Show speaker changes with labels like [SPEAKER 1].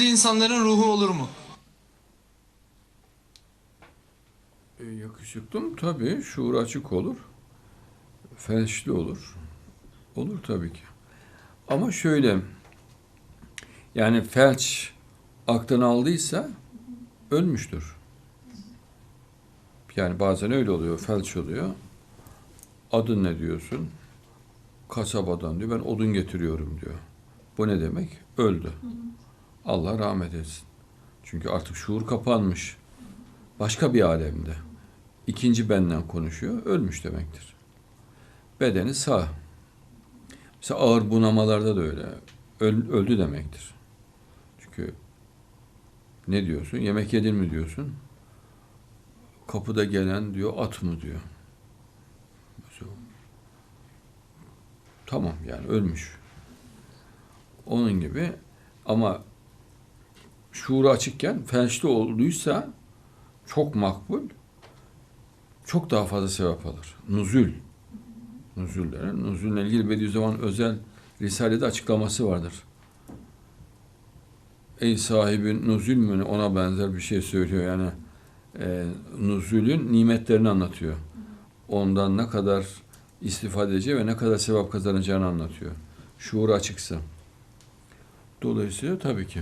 [SPEAKER 1] felçli insanların ruhu olur mu?
[SPEAKER 2] E, yakışıklı mı? Tabii. Şuur açık olur. Felçli olur. Olur tabii ki. Ama şöyle, yani felç aklını aldıysa ölmüştür. Yani bazen öyle oluyor, felç oluyor. Adın ne diyorsun? Kasabadan diyor, ben odun getiriyorum diyor. Bu ne demek? Öldü. Allah rahmet etsin. Çünkü artık şuur kapanmış. Başka bir alemde. İkinci benden konuşuyor, ölmüş demektir. Bedeni sağ. Mesela ağır bunamalarda da öyle. Öl- öldü demektir. Çünkü ne diyorsun? Yemek yedin mi diyorsun? Kapıda gelen diyor at mı diyor. Mesela, tamam yani ölmüş. Onun gibi ama şuuru açıkken felçli olduysa çok makbul çok daha fazla sevap alır. Nuzül. Nuzül denir. Nuzülle ilgili Bediüzzaman özel Risale'de açıklaması vardır. Ey sahibi nuzül mü ona benzer bir şey söylüyor. Yani e, nuzulün nimetlerini anlatıyor. Ondan ne kadar istifade edeceği ve ne kadar sevap kazanacağını anlatıyor. Şuur açıksa. Dolayısıyla tabii ki